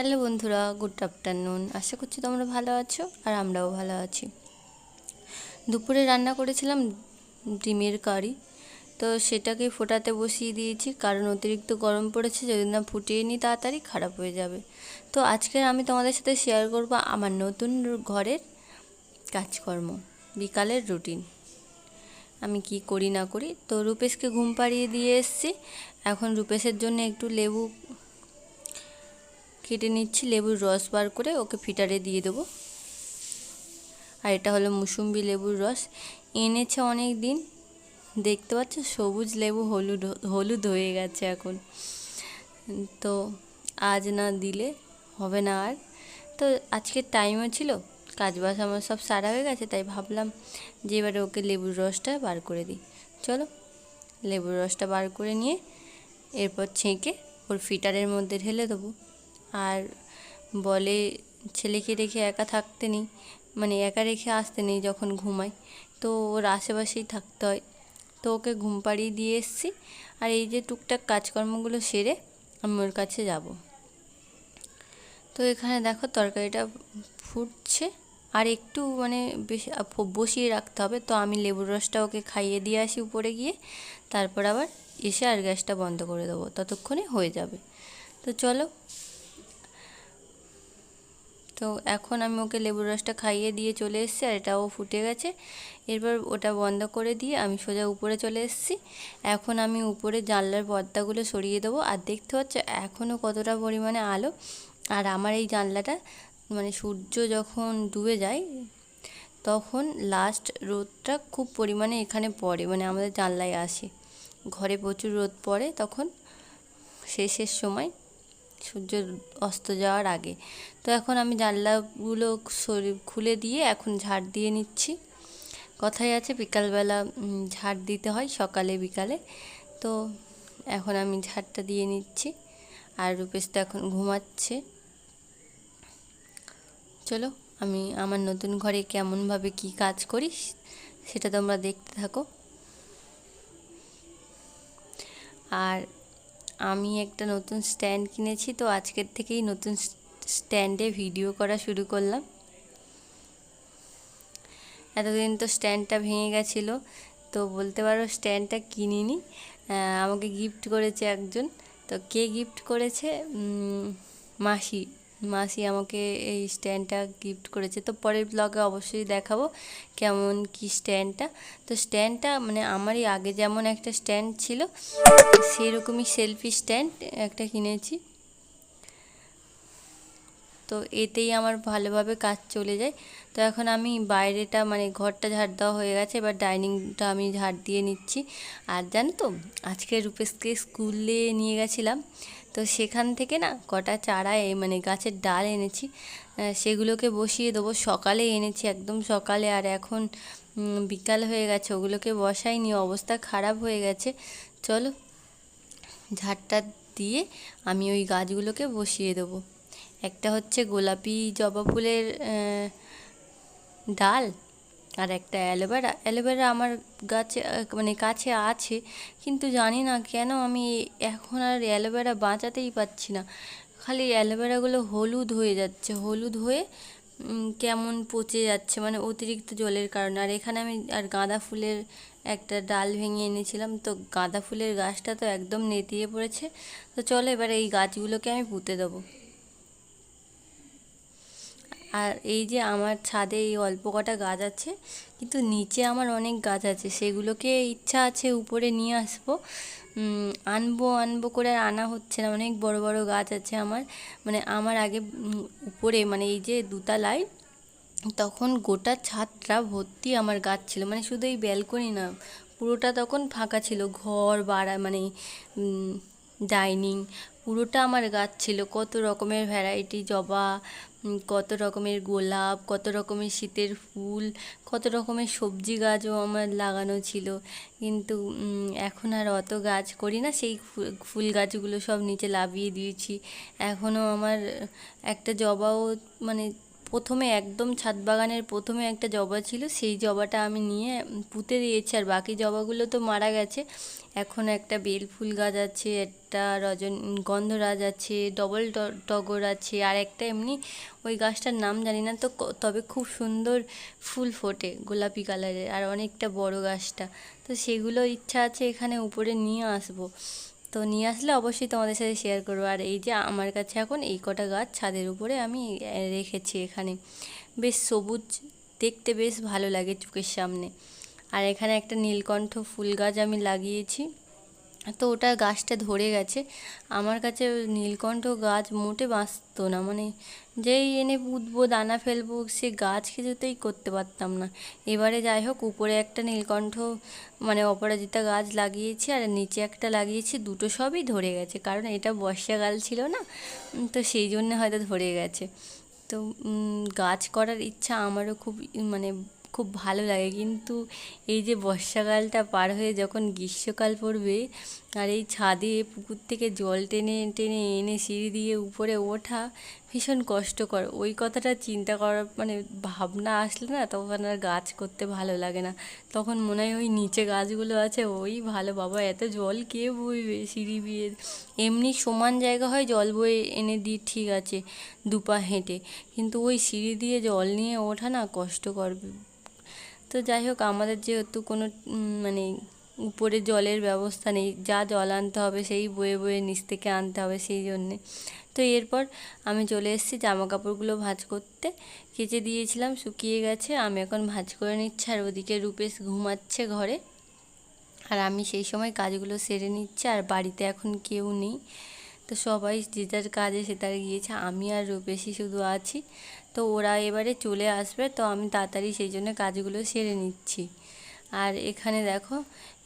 Hello বন্ধুরা, good afternoon. আশা করছি তোমরা ভালো আছো আর আমরাও ভালো আছি। দুপুরে রান্না করেছিলাম ডিমের কারি। তো সেটাকে ফোটাতে বসিয়ে দিয়েছি, কারণ অতিরিক্ত গরম পড়েছে যদি না ফুটিয়ে নিই তাড়াতাড়ি খারাপ হয়ে যাবে। তো আজকে আমি তোমাদের সাথে শেয়ার করব আমার নতুন ঘরের কাজকর্ম, বিকালের রুটিন আমি কি করি না করি, তো রূপেশকে ঘুম পাড়িয়ে দিয়ে এসছি। এখন রূপেশের জন্য একটু লেবু কেটে নিচ্ছি, লেবুর রস বার করে ওকে ফিটারে দিয়ে দেবো। আর এটা হলো মুসুম্বি লেবুর রস। এনেছে অনেক দিন। দেখতে পাচ্ছ, সবুজ লেবু হলুদ হলুদ হয়ে গেছে এখন। তো আজ না দিলে হবে না আর। তো আজকের টাইমও ছিল, কাজ বাস আমার সব সারা হয়ে গেছে, তাই ভাবলাম যে এবারে ওকে লেবুর রসটা বার করে দিই। চলো, লেবুর রসটা বার করে নিয়ে এরপর ছেঁকে ওর ফিটারের মধ্যে ঢেলে দেবো। আর বলে, ছেলেকে রেখে একা থাকতে নেই মানে একা রেখে আসতে নেই যখন ঘুমাই তো ওর আশেপাশেই থাকতে হয়। তো ওকে ঘুম পাড়িয়ে দিয়ে এসছি। আর এই যে টুকটাক কাজকর্মগুলো সেরে আমি ওর কাছে যাব। তো এখানে দেখো তরকারিটা ফুটছে। আর একটু মানে বেশি বসিয়ে রাখতে হবে। তো আমি লেবুর রসটা ওকে খাইয়ে দিয়ে আসি উপরে গিয়ে। তারপর আবার এসে আর গ্যাসটা বন্ধ করে দেবো। ততক্ষণে হয়ে যাবে। তো চলো তো এখন আমি ওকে লেবুর রসটা খাইয়ে দিয়ে চলে এসেছি আর এটাও ফুটে গেছে। এরপর ওটা বন্ধ করে দিয়ে আমি সোজা উপরে চলে এসেছি। এখন আমি উপরে জানলার পর্দাগুলো সরিয়ে দেবো। আর দেখতে পাচ্ছ, এখনও কতটা পরিমাণে আলো। আর আমার এই জানলাটা মানে সূর্য যখন ডুবে যায়, তখন লাস্ট রোদটা খুব পরিমাণে এখানে পড়ে মানে আমাদের জানলায় আসে। ঘরে প্রচুর রোদ পড়ে, তখন শেষের সময় সূর্য অস্ত যাওয়ার আগে। তো এখন আমি জানলাগুলো শরীর খুলে দিয়ে এখন ঝাড় দিয়ে নিচ্ছি। কথাই আছে, বিকালবেলা ঝাড় দিতে হয়, সকালে, বিকালে। তো এখন আমি ঝাড়টা দিয়ে নিচ্ছি। আর রূপেশ তো এখন ঘুমাচ্ছে। চলো, আমি আমার নতুন ঘরে কেমনভাবে কি কাজ করি, সেটা তোমরা দেখতে থাকো। আর আমি একটা নতুন স্ট্যান্ড কিনেছি, তো আজকের থেকেই নতুন স্ট্যান্ডে ভিডিও করা শুরু করলাম। এতদিন তো স্ট্যান্ডটা ভেঙে গেছিল, তো বলতে পারো স্ট্যান্ডটা কিনিনি। আমাকে গিফট করেছে একজন, তো কে গিফট করেছে? মাসি। মাসি আমাকে এই স্ট্যান্ডটা গিফট করেছে। তো পরের ব্লগে অবশ্যই দেখাবো কেমন কি স্ট্যান্ডটা তো স্ট্যান্ডটা মানে আমারই আগে যেমন একটা স্ট্যান্ড ছিল, সেরকমই সেলফি স্ট্যান্ড একটা কিনেছি। তো এতেই আমার ভালোভাবে কাজ চলে যায়। তো এখন আমি বাইরেটা মানে ঘরটা ঝাড় দেওয়া হয়ে গেছে, এবার ডাইনিংটা আমি ঝাড় দিয়ে নিচ্ছি। আর জানো তো, আজকে রূপেশকে স্কুলে নিয়ে গেছিলাম, তো সেখান থেকে না কটা চারা মানে গাছের ডাল এনেছি সেগুলোকে বসিয়ে দেবো। সকালে এনেছি, একদম সকালে, আর এখন বিকাল হয়ে গেছে, ওগুলোকে বসাইনি, অবস্থা খারাপ হয়ে গেছে। চলো, ঝাড়টা দিয়ে আমি ওই গাছগুলোকে বসিয়ে দেবো। একটা হচ্ছে গোলাপি জবা ফুলের ডাল আর একটা অ্যালোভেরা। অ্যালোভেরা আমার গাছে মানে কাছে আছে, কিন্তু জানি না কেন আমি এখন আর অ্যালোভেরা বাঁচাতেই পারছি না। খালি অ্যালোভেরাগুলো হলুদ হয়ে যাচ্ছে, হলুদ হয়ে কেমন পচে যাচ্ছে মানে অতিরিক্ত জলের কারণে। আর এখানে আমি আর গাঁদা ফুলের একটা ডাল ভেঙে এনেছিলাম, তো গাঁদা ফুলের গাছটা তো একদম নেতিয়ে পড়েছে। তো চলো এবার এই গাছগুলোকে আমি পুঁতে দেবো। আর এই যে আমার ছাদে এই অল্প কটা গাছ আছে, কিন্তু নিচে আমার অনেক গাছ আছে, সেগুলোকে ইচ্ছা আছে উপরে নিয়ে আসব। আনব আনব করে আনা হচ্ছে না, অনেক বড় বড় গাছ আছে আমার। মানে আমার আগে উপরে মানে এই যে দুতলায়, তখন গোটা ছাদটা ভর্তি আমার গাছ ছিল মানে শুধু এই ব্যালকনি না, পুরোটা তখন ফাঁকা ছিল, ঘর, বাড়া মানে ডাইনিং, পুরোটা আমার গাছ ছিল। কত রকমের ভ্যারাইটি জবা কত রকমের গোলাপ, কত রকমের শীতের ফুল, কত রকমের সবজি গাছও আমার লাগানো ছিল। কিন্তু এখন আর অত গাছ করি না। সেই ফুল গাছগুলো সব নিচে লাভিয়ে দিয়েছি। এখনও আমার একটা জবাও মানে প্রথমে একদম ছাদ বাগানের প্রথমে একটা জবা ছিল, সেই জবাটা আমি নিয়ে পুঁতে দিয়েছি আর বাকি জবাগুলো তো মারা গেছে। এখন একটা বেল ফুল গাছ আছে, একটা রজন, গন্ধরাজ আছে, ডবল টগর আছে, আর একটা এমনি ওই গাছটার নাম জানি না, তো তবে খুব সুন্দর ফুল ফোটে গোলাপি কালারের, আর অনেকটা বড় গাছটা। তো সেগুলো ইচ্ছা আছে এখানে উপরে নিয়ে আসব। তো নিয়ে আসলে অবশ্যই তোমাদের সাথে শেয়ার করব। আর এই যে আমার কাছে এখন এই কটা গাছ ছাদের উপরে আমি রেখেছি এখানে। বেশ সবুজ, দেখতে বেশ ভালো লাগে চোখের সামনে। আর এখানে একটা নীলকণ্ঠ ফুল গাছ আমি লাগিয়েছি। তো ওটা গাছটা ধরে গেছে। আমার কাছে নীলকণ্ঠ গাছ মোটে বাঁচতো না মানে যেই এনে পুঁতবো, দানা ফেলব, সে গাছ কিছুতেই করতে পারতাম না। এবারে যাই হোক, উপরে একটা নীলকণ্ঠ মানে অপরাজিতা গাছ লাগিয়েছি আর নিচে একটা লাগিয়েছি, দুটো সবই ধরে গেছে। কারণ এটা বর্ষাকাল ছিল না তো সেই জন্য হয়তো ধরে গেছে। তো গাছ করার ইচ্ছা আমারও খুব মানে খুব ভালো লাগে। কিন্তু এই যে বর্ষাকালটা পার হয়ে যখন গ্রীষ্মকাল পড়বে আর এই ছাদে পুকুর থেকে জল টেনে টেনে এনে সিঁড়ি দিয়ে উপরে ওঠা ভীষণ কষ্টকর। ওই কথাটা চিন্তা করার মানে ভাবনা আসলে না তখন আর গাছ করতে ভালো লাগে না। তখন মনে হয় ওই নিচে গাছগুলো আছে, ওই ভালো বাবা, এত জল কে বইবে সিঁড়ি বিয়ে এমনি সমান জায়গা হয় জল বয়ে এনে দিই ঠিক আছে, দুপা হেঁটে। কিন্তু ওই সিঁড়ি দিয়ে জল নিয়ে ওঠা না কষ্টকর। তো যাই হোক, আমাদের যেহেতু কোনো মানে উপরে জলের ব্যবস্থা নেই, যা জল আনতে হবে সেই বয়ে বয়ে নিচ থেকে আনতে হবে সেই জন্যে। তো এরপর আমি চলে এসেছি জামা কাপড়গুলো ভাঁজ করতে। কেচে দিয়েছিলাম, শুকিয়ে গেছে, আমি এখন ভাঁজ করে নিচ্ছি আর ওদিকে রূপেশ ঘুমাচ্ছে ঘরে। আর আমি সেই সময় কাজগুলো সেরে নিচ্ছি আর বাড়িতে এখন কেউ নেই। তো সবাই যে যার কাজে সে তার গিয়েছে, আমি আর রূপেশই শুধু আছি। তো ওরা এবারে চলে আসবে, তো আমি তাড়াতাড়ি সেই জন্য কাজগুলো সেরে নিচ্ছি। আর এখানে দেখো,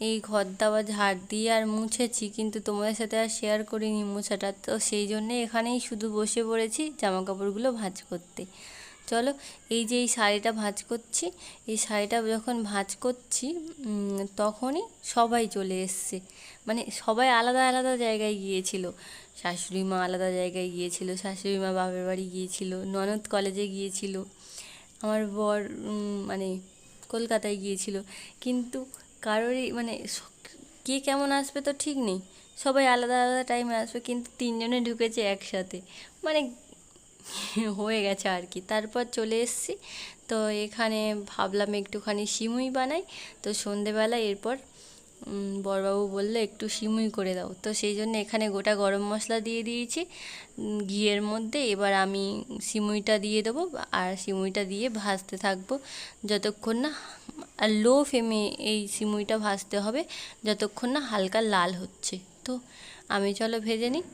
এই ঘর দাওয়া ঝাড় দিয়ে আর মুছেছি, কিন্তু তোমাদের সাথে আর শেয়ার করিনি মোছাটা। তো সেই জন্যে এখানেই শুধু বসে পড়েছি জামা কাপড়গুলো ভাঁজ করতে। চলো, এই যে এই শাড়িটা ভাঁজ করছি, এই শাড়িটা যখন ভাঁজ করছি তখনই সবাই চলে এসছে। মানে সবাই আলাদা আলাদা জায়গায় গিয়েছিল। শাশুড়ি মা আলাদা জায়গায় গিয়েছিল, শাশুড়ি মা বাপের বাড়ি গিয়েছিল, ননদ কলেজে গিয়েছিল। আমার বর মানে কলকাতায় গিয়েছিল। কিন্তু কারোরই মানে কে কেমন আসবে তো ঠিক নেই। সবাই আলাদা আলাদা টাইমে আসবে, কিন্তু তিনজনে ঢুকেছে একসাথে। মানে হয়ে গেছে আর কি। তারপর চলে এসেছি। তো এখানে ভাবলাম একটুখানি সিমুই বানাই। তো সন্ধেবেলা এরপর বড়বাবু বলল, একটু সিমুই করে দাও। তো সেই জন্য এখানে গোটা গরম মশলা দিয়ে দিয়েছি। ঘিয়ের মধ্যে এবার আমি সিমুইটা দিয়ে দেবো আর সিমুইটা দিয়ে ভাজতে থাকব যতক্ষণ না আর লো ফ্লেমে এই সিমুইটা ভাজতে হবে, যতক্ষণ না হালকা লাল হচ্ছে। তো আমি চলো ভেজে নিই।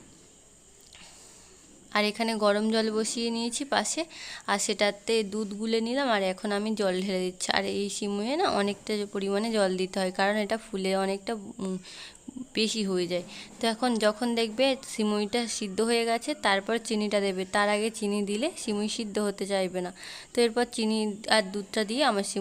আর এখানে গরম জল বসিয়ে নিয়েছি পাশে, আর সেটাতে দুধ গুলে নিলাম, আর এখন আমি জল ঢেলে দিচ্ছি। আর এই সিমুয়ে না অনেকটা পরিমাণে জল দিতে হয়, কারণ এটা ফুলে অনেকটা বেশি হয়ে যায়। তো এখন যখন দেখবে সিমুইটা সিদ্ধ হয়ে গেছে, তারপর চিনিটা দেবে। তার আগে চিনি দিলে সিমুই সিদ্ধ হতে চাইবে না। তো এরপর চিনি আর দুধটা দিয়ে আমার সিমুই